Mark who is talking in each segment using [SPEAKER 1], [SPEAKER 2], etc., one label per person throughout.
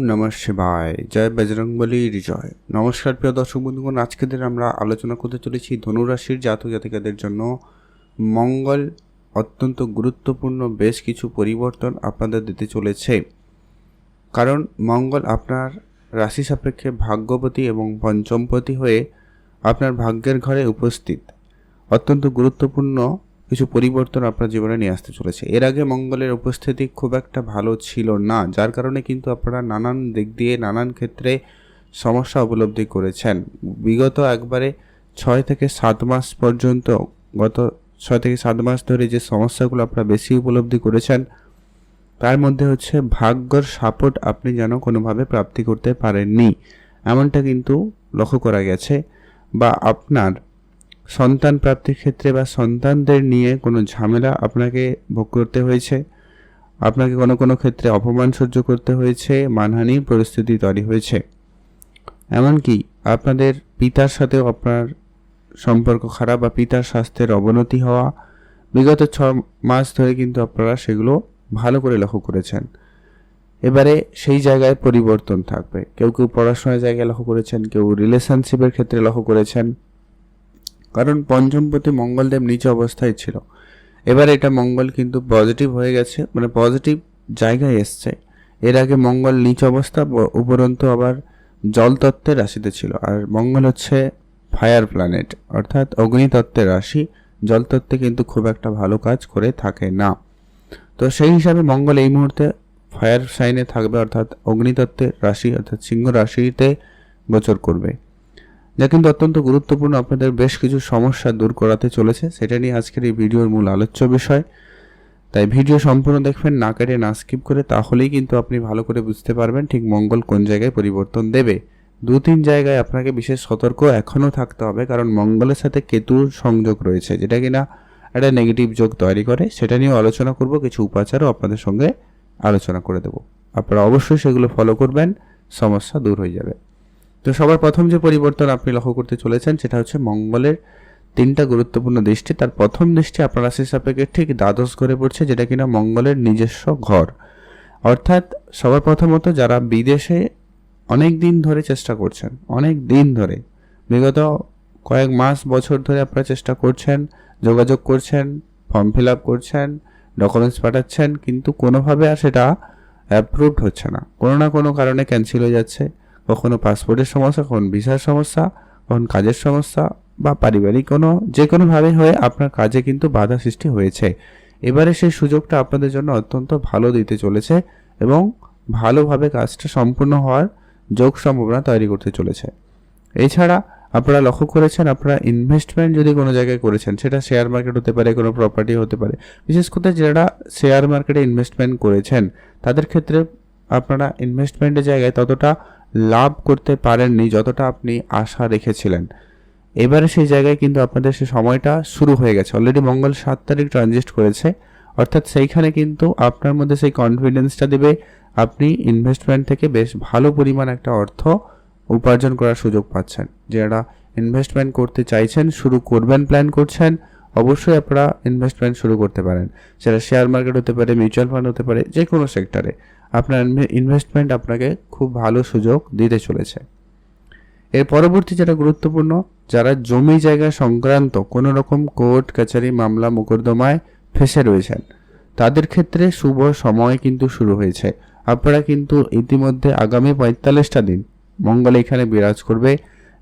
[SPEAKER 1] নমঃ শিবায়। জয় বজরংবলী জয় নমস্কার, প্রিয় দর্শক বন্ধুগণ আজকে দিন আমরা আলোচনা করতে চলেছি ধনুরাশির জাতক জাতিকাদের জন্য। মঙ্গল অত্যন্ত গুরুত্বপূর্ণ, বেশ কিছু পরিবর্তন আপনাদের দিতে চলেছে। কারণ মঙ্গল আপনার রাশি সাপেক্ষে ভাগ্যপতি এবং পঞ্চমপতি হয়ে আপনার ভাগ্যের ঘরে উপস্থিত। অত্যন্ত গুরুত্বপূর্ণ কিছু পরিবর্তন আপনার জীবনে নিয়ে আসতে চলেছে। এর আগে মঙ্গলের উপস্থিতি খুব একটা ভালো ছিল না, যার কারণে কিন্তু আপনারা নানান দিক দিয়ে, নানান ক্ষেত্রে সমস্যা উপলব্ধি করেছেন। বিগত একবারে ছয় থেকে সাত মাস পর্যন্ত, গত ছয় থেকে সাত মাস ধরে যে সমস্যাগুলো আপনারা বেশি উপলব্ধি করেছেন, তার মধ্যে হচ্ছে ভাগ্যর সাপোর্ট আপনি যেন কোনোভাবে প্রাপ্তি করতে পারেননি। এমনটা কিন্তু লক্ষ্য করা গেছে বা আপনার সন্তান প্রাপ্তির ক্ষেত্রে বা সন্তানদের নিয়ে কোনো ঝামেলা আপনাকে ভোগ করতে হয়েছে? আপনাকে কোনো কোনো ক্ষেত্রে অপমান সহ্য করতে হয়েছে? মানহানির পরিস্থিতি তৈরি হয়েছে। এমনকি আপনাদের পিতার সাথেও আপনার সম্পর্ক খারাপ বা পিতার স্বাস্থ্যের অবনতি হওয়া, বিগত ছ মাস ধরে কিন্তু আপনারা সেগুলো ভালো করে লক্ষ্য করেছেন। এবারে সেই জায়গায় পরিবর্তন থাকবে। কেউ কেউ পড়াশোনার জায়গায় লক্ষ্য করেছেন, কেউ রিলেশনশিপের ক্ষেত্রে লক্ষ্য করেছেন। কারণ পঞ্চমপতি মঙ্গলদেব নিচে অবস্থায় ছিল। এবার এটা মঙ্গল কিন্তু পজিটিভ হয়ে গেছে মানে পজিটিভ জায়গায় এসছে। এর আগে মঙ্গল নিচ অবস্থা উপরন্তু আবার জল তত্ত্বের রাশিতে ছিল। আর মঙ্গল হচ্ছে ফায়ার প্ল্যানেট অর্থাৎ অগ্নিতত্ত্বের রাশি। জল তত্ত্বে কিন্তু খুব একটা ভালো কাজ করে থাকে না। তো সেই হিসাবে মঙ্গল এই মুহূর্তে ফায়ার সাইনে থাকবে, অর্থাৎ অগ্নিতত্ত্বের রাশি, অর্থাৎ সিংহ রাশিতে গোচর করবে। যা কিন্তু অত্যন্ত গুরুত্বপূর্ণ আপনাদের বেশ কিছু সমস্যা দূর করাতে চলেছে, সেটা নিয়ে আজকের এই ভিডিওর মূল আলোচ্য বিষয়। তাই ভিডিও সম্পূর্ণ দেখবেন, না কেটে, না স্কিপ করে, তাহলেই কিন্তু আপনি ভালো করে বুঝতে পারবেন ঠিক মঙ্গল কোন জায়গায় পরিবর্তন দেবে। দু তিন জায়গায় আপনাকে বিশেষ সতর্ক এখনও থাকতে হবে, কারণ মঙ্গলের সাথে কেতুর সংযোগ রয়েছে, যেটা কিনা একটা নেগেটিভ যোগ তৈরি করে, সেটা নিয়েও আলোচনা করব, কিছু উপাচারও আপনাদের সঙ্গে আলোচনা করে দেব। আপনারা অবশ্যই সেগুলো ফলো করবেন, সমস্যা দূর হয়ে যাবে। তো সবার প্রথম যে পরিবর্তন আপনি লক্ষ্য করতে চলেছেন, সেটা হচ্ছে মঙ্গলের তিনটা গুরুত্বপূর্ণ দৃষ্টি। তার প্রথম দৃষ্টি আপনার রাশি সাপেক্ষে ঠিক দ্বাদশ ঘরে পড়ছে, যেটা কিনা মঙ্গলের নিজস্ব ঘর। অর্থাৎ সবার প্রথমত যারা বিদেশে অনেক দিন ধরে চেষ্টা করছেন, অনেক দিন ধরে, বিগত কয়েক মাস, বছর ধরে আপনারা চেষ্টা করছেন, যোগাযোগ করছেন, ফর্ম ফিল আপ করছেন, ডকুমেন্টস পাঠাচ্ছেন, কিন্তু কোনোভাবে আর সেটা অ্যাপ্রুভড হচ্ছে না। কোনো না কোনো কারণে ক্যান্সেল হয়ে যাচ্ছে। কখনো পাসপোর্টের সমস্যা, কখন ভিসার সমস্যা, কখন কাজের সমস্যা বা পারিবারিক কোনো, যে কোনোভাবে হয়ে আপনার কাজে কিন্তু বাধা সৃষ্টি হয়েছে। এবারে সেই সুযোগটা আপনাদের জন্য অত্যন্ত ভালো দিতে চলেছে এবং ভালোভাবে কাজটা সম্পূর্ণ হওয়ার যোগ সম্ভাবনা তৈরি করতে চলেছে। এছাড়া আপনারা লক্ষ্য করেছেন, আপনারা ইনভেস্টমেন্ট যদি কোনো জায়গায় করেছেন, সেটা শেয়ার মার্কেট হতে পারে, কোনো প্রপার্টি হতে পারে, বিশেষ করে যারা শেয়ার মার্কেটে ইনভেস্টমেন্ট করেছেন, তাদের ক্ষেত্রে আপনারা ইনভেস্টমেন্টের জায়গায় ততটা লাভ করতে পারেননি যতটা আপনি আশা রেখেছিলেন। এবারে সেই জায়গায় কিন্তু আপনাদের সেই সময়টা শুরু হয়ে গেছে। অলরেডি মঙ্গল সাত তারিখ ট্রানজিস্ট করেছে। অর্থাৎ সেইখানে কিন্তু আপনার মধ্যে সেই কনফিডেন্সটা দেবে। আপনি ইনভেস্টমেন্ট থেকে বেশ ভালো পরিমাণ একটা অর্থ উপার্জন করার সুযোগ পাচ্ছেন। যারা ইনভেস্টমেন্ট করতে চাইছেন, শুরু করবেন প্ল্যান করছেন, অবশ্যই আপনারা ইনভেস্টমেন্ট শুরু করতে পারেন। সেটা শেয়ার মার্কেট হতে পারে মিউচুয়াল ফান্ড হতে পারে যে কোনো সেক্টরে আপনার ইনভেস্টমেন্ট আপনাকে খুব ভালো সুযোগ দিতে চলেছে। এর পরবর্তী যেটা গুরুত্বপূর্ণ, যারা জমি জায়গা সংক্রান্ত কোনো রকম কোর্ট, কাছারি মামলা, মোকদ্দমায় ফেসে রয়েছেন, তাদের ক্ষেত্রে শুভ সময় কিন্তু শুরু হয়েছে। আপনারা কিন্তু ইতিমধ্যে আগামী পঁয়তাল্লিশটা দিন মঙ্গল এখানে বিরাজ করবে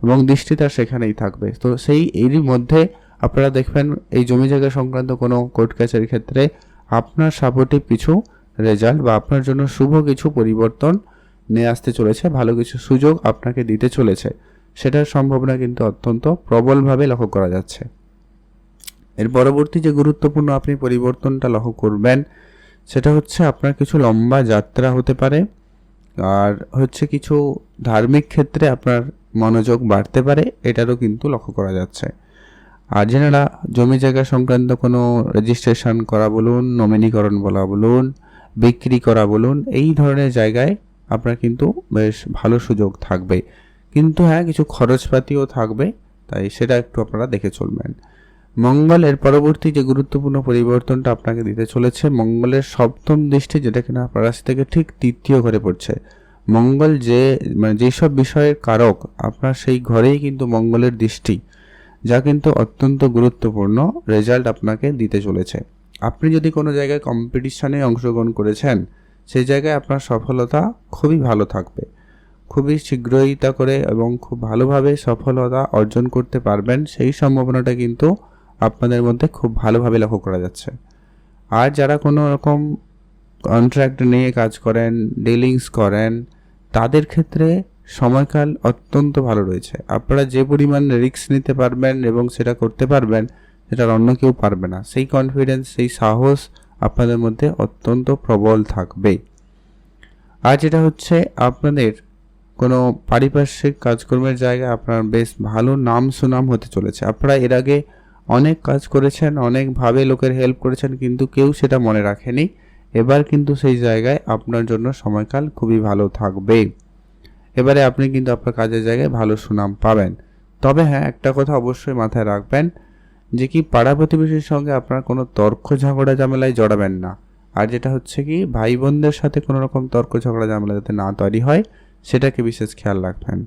[SPEAKER 1] এবং দৃষ্টি তার সেখানেই থাকবে। তো সেই এরই মধ্যে আপনারা দেখবেন, এই জমি জায়গা সংক্রান্ত কোনো কোর্ট, কাছারির ক্ষেত্রে আপনার সাপোর্টে কিছু রেজাল্ট বা আপনার জন্য শুভ কিছু পরিবর্তন নিয়ে আসতে চলেছে, ভালো কিছু সুযোগ আপনাকে দিতে চলেছে, সেটার সম্ভাবনা কিন্তু অত্যন্ত প্রবলভাবে লক্ষ্য করা যাচ্ছে। এর পরবর্তী যে গুরুত্বপূর্ণ আপনি পরিবর্তনটা লক্ষ্য করবেন, সেটা হচ্ছে আপনার কিছু লম্বা যাত্রা হতে পারে, আর হচ্ছে কিছু ধার্মিক ক্ষেত্রে আপনার মনোযোগ বাড়তে পারে, এটারও কিন্তু লক্ষ্য করা যাচ্ছে। আর যেনারা জমি জায়গা সংক্রান্ত কোনো রেজিস্ট্রেশন করা বলুন নমিনীকরণ বলা বলুন বিক্রি করা বলুন, এই ধরনের জায়গায় আপনার কিন্তু বেশ ভালো সুযোগ থাকবে। কিন্তু হ্যাঁ কিছু খরচপাতিও থাকবে, তাই সেটা একটু আপনারা দেখে চলবেন। মঙ্গলের পরবর্তী যে গুরুত্বপূর্ণ পরিবর্তনটা আপনাকে দিতে চলেছে, মঙ্গলের সপ্তম দৃষ্টি যেটা কিনা আপনার রাশি থেকে ঠিক তৃতীয় ঘরে পড়ছে। মঙ্গল যে মানে যেসব বিষয়ের কারক, আপনার সেই ঘরেই কিন্তু মঙ্গলের দৃষ্টি, যা কিন্তু অত্যন্ত গুরুত্বপূর্ণ রেজাল্ট আপনাকে দিতে চলেছে। আপনি যদি কোনো জায়গায় কম্পিটিশানে অংশগ্রহণ করেছেন, সেই জায়গায় আপনার সফলতা খুবই ভালো থাকবে। খুবই শীঘ্রই তা করে এবং খুব ভালোভাবে সফলতা অর্জন করতে পারবেন, সেই সম্ভাবনাটা কিন্তু আপনাদের মধ্যে খুব ভালোভাবে লক্ষ্য করা যাচ্ছে। আর যারা কোনো রকম কন্ট্রাক্ট নিয়ে কাজ করেন ডিলিংস করেন, তাদের ক্ষেত্রে সময়কাল অত্যন্ত ভালো রয়েছে। আপনারা যে পরিমাণ রিস্ক নিতে পারবেন এবং সেটা করতে পারবেন সেটা অন্য কেউ পারবে না। সেই কনফিডেন্স সেই সাহস আপনাদের মধ্যে অত্যন্ত প্রবল থাকবে। আর যেটা হচ্ছে, আপনাদের কোনো পারিপার্শ্বিক কাজকর্মের জায়গায় আপনার বেশ ভালো নাম সুনাম হতে চলেছে। আপনারা এর আগে অনেক কাজ করেছেন, অনেকভাবে লোকের হেল্প করেছেন, কিন্তু কেউ সেটা মনে রাখেনি। এবার কিন্তু সেই জায়গায় আপনার জন্য সময়কাল খুবই ভালো থাকবে। এবারে আপনি কিন্তু আপনার কাজের জায়গায় ভালো সুনাম পাবেন। তবে হ্যাঁ একটা কথা অবশ্যই মাথায় রাখবেন যে কি পাড়া প্রতিবেশীর সঙ্গে আপনার কোনো তর্ক ঝগড়া ঝামেলায় জড়াবেন না। আর যেটা হচ্ছে কি ভাই বোনদের সাথে কোনো রকম তর্ক ঝগড়া ঝামেলা যাতে না তৈরি হয়, সেটাকে বিশেষ খেয়াল রাখবেন।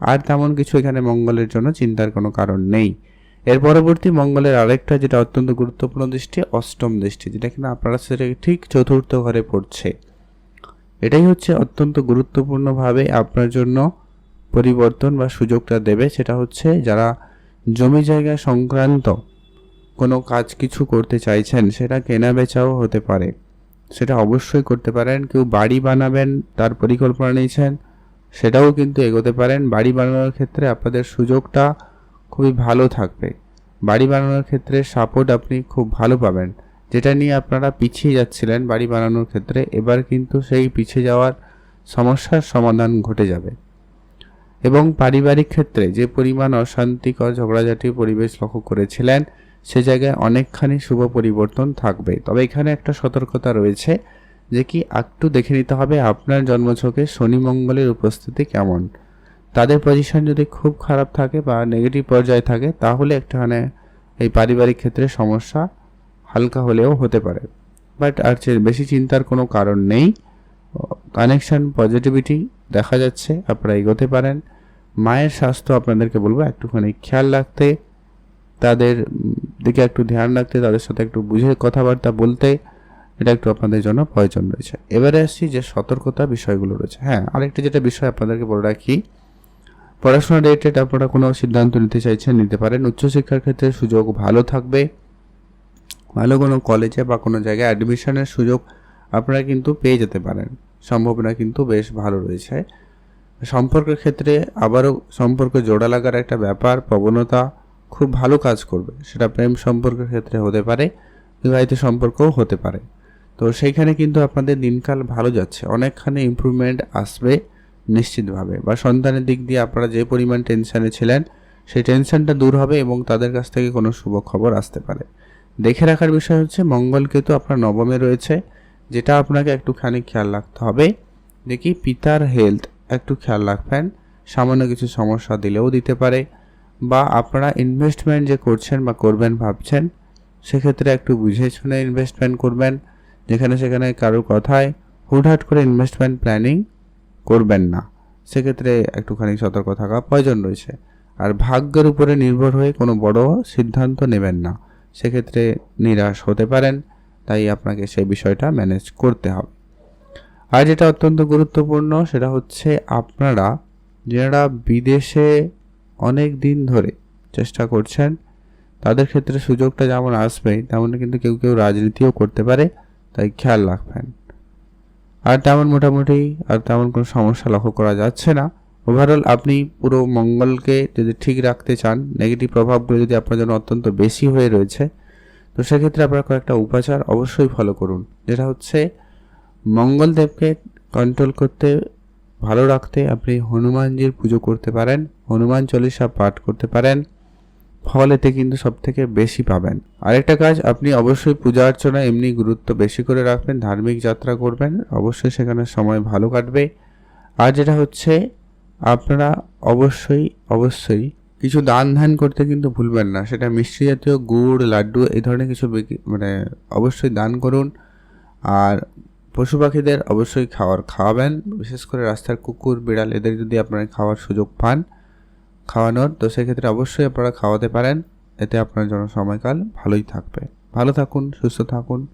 [SPEAKER 1] আর তেমন কিছু এখানে মঙ্গলের জন্য চিন্তার কোনো কারণ নেই। এর পরবর্তী মঙ্গলের আরেকটা যেটা অত্যন্ত গুরুত্বপূর্ণ দৃষ্টি, অষ্টম দৃষ্টি, যেটা কিনা আপনারা সেটা ঠিক চতুর্থ ঘরে পড়ছে। এটাই হচ্ছে অত্যন্ত গুরুত্বপূর্ণভাবে আপনার জন্য পরিবর্তন বা সুযোগটা দেবে। সেটা হচ্ছে যারা জমি জায়গা সংক্রান্ত কোনো কাজ কিছু করতে চাইছেন, সেটা কেনা বেচাও হতে পারে। সেটা অবশ্যই করতে পারেন। কেউ বাড়ি বানাবেন, তার পরিকল্পনা নিয়েছেন, সেটাও কিন্তু এগোতে পারেন। বাড়ি বানানোর ক্ষেত্রে আপনাদের সুযোগটা খুবই ভালো থাকবে। বাড়ি বানানোর ক্ষেত্রে সাপোর্ট আপনি খুব ভালো পাবেন। যেটা নিয়ে আপনারা পিছিয়ে যাচ্ছিলেন বাড়ি বানানোর ক্ষেত্রে, এবার কিন্তু সেই পিছিয়ে যাওয়ার সমস্যার সমাধান ঘটে যাবে। এবং পারিবারিক ক্ষেত্রে যে পরিমাণ অশান্তিকর ঝগড়াঝাটি পরিবেশ লক্ষ্য করেছিলেন, সে জায়গায় অনেকখানি শুভ পরিবর্তন থাকবে। তবে এখানে একটা সতর্কতা রয়েছে যে কি একটু দেখে নিতে হবে আপনার জন্মছকে শনি মঙ্গলের উপস্থিতি কেমন। তাদের পজিশন যদি খুব খারাপ থাকে বা নেগেটিভ পর্যায়ে থাকে, তাহলে একটাখানে এই পারিবারিক ক্ষেত্রে সমস্যা হালকা হলেও হতে পারে। বাট আর বেশি চিন্তার কোনো কারণ নেই। কানেকশন পজিটিভিটি দেখা যাচ্ছে, আপনারা এগোতে পারেন। মায়ের স্বাস্থ্য আপনাদেরকে বলব, একটুখানি খেয়াল রাখতে, তাদের দিকে একটু ধ্যান রাখতে, তাদের সাথে একটু বুঝে কথাবার্তা বলতে, এটা একটু আপনাদের জন্য প্রয়োজন রয়েছে। এবারে আসছি যে সতর্কতা বিষয়গুলো রয়েছে। হ্যাঁ আরেকটা যেটা বিষয় আপনাদেরকে বলে রাখি, পড়াশোনা রিলেটেড আপনারা কোনো সিদ্ধান্ত নিতে চাইছেন, নিতে পারেন। উচ্চশিক্ষার ক্ষেত্রে সুযোগ ভালো থাকবে। ভালো কোনো কলেজে বা কোনো জায়গায় অ্যাডমিশনের সুযোগ আপনারা কিন্তু পেয়ে যেতে পারেন। সম্ভাবনা কিন্তু বেশ ভালো রয়েছে। সম্পর্কের ক্ষেত্রে আবারও সম্পর্ক জোড়া লাগার একটা ব্যাপার, প্রবণতা খুব ভালো কাজ করবে। সেটা প্রেম সম্পর্কের ক্ষেত্রে হতে পারে, বিবাহিত সম্পর্কও হতে পারে। তো সেইখানে কিন্তু আপনাদের দিনকাল ভালো যাচ্ছে। অনেকখানি ইম্প্রুভমেন্ট আসবে নিশ্চিতভাবে। বা সন্তানের দিক দিয়ে আপনারা যে পরিমাণ টেনশানে ছিলেন, সেই টেনশনটা দূর হবে এবং তাদের কাছ থেকে কোনো শুভ খবর আসতে পারে। দেখে রাখার বিষয় হচ্ছে মঙ্গল কেতু আপনার নবমে রয়েছে। যেটা আপনাকে একটুখানি খেয়াল রাখতে হবে। দেখি পিতার হেলথ একটু খেয়াল রাখবেন। সামান্য কিছু সমস্যা দিলেও দিতে পারে। বা আপনারা ইনভেস্টমেন্ট যে করছেন বা করবেন ভাবছেন, সেক্ষেত্রে একটু বুঝে শুনে ইনভেস্টমেন্ট করবেন। যেখানে সেখানে কারোর কথায় হুটহাট করে ইনভেস্টমেন্ট প্ল্যানিং করবেন না। সেক্ষেত্রে একটুখানি সতর্ক থাকা প্রয়োজন রয়েছে। আর ভাগ্যের উপরে নির্ভর হয়ে কোনো বড় সিদ্ধান্ত নেবেন না। সেক্ষেত্রে নিরাশ হতে পারেন। তাই আপনাকে সেই বিষয়টা ম্যানেজ করতে হবে। আর যেটা অত্যন্ত গুরুত্বপূর্ণ সেটা হচ্ছে আপনারা যারা বিদেশে অনেক দিন ধরে চেষ্টা করছেন, তাদের ক্ষেত্রে সুযোগটা যেমন আসবে তেমন কিন্তু কেউ কেউ রাজনীতিও করতে পারে, তাই খেয়াল রাখবেন। আর তেমন মোটামুটি আর তেমন কোনো সমস্যা লক্ষ্য করা যাচ্ছে না। ওভারঅল আপনি পুরো মঙ্গলকে যদি ঠিক রাখতে চান নেগেটিভ প্রভাবগুলো যদি আপনার জন্য অত্যন্ত বেশি হয়ে রয়েছে তো সেক্ষেত্রে আপনার কয়েকটা উপাচার অবশ্যই ফলো করুন। যেটা হচ্ছে, মঙ্গলদেবকে কন্ট্রোল করতে, ভালো রাখতে আপনি হনুমানজির পুজো করতে পারেন, হনুমান চল্লিশা পাঠ করতে পারেন, ফল এতে কিন্তু সব থেকে বেশি পাবেন। আরেকটা কাজ, আপনি অবশ্যই পূজা অর্চনা এমনি গুরুত্ব বেশি করে রাখবেন, ধার্মিক যাত্রা করবেন, অবশ্যই সেখানে সময় ভালো কাটবে। আর যেটা হচ্ছে, আপনারা অবশ্যই অবশ্যই কিছু দান ধ্যান করতে কিন্তু ভুলবেন না। সেটা মিষ্টি জাতীয় গুড়, লাড্ডু এই ধরনের কিছু মানে অবশ্যই দান করুন। আর পশু পাখিদের অবশ্যই খাওয়ার, খাওয়াবেন। বিশেষ করে রাস্তার কুকুর, বিড়াল এদের যদি আপনারা খাওয়ার সুযোগ পান, খাওয়ানোর, তো সেক্ষেত্রে অবশ্যই আপনারা খাওয়াতে পারেন। এতে আপনার জন্য সময়কাল ভালোই থাকবে। ভালো থাকুন, সুস্থ থাকুন।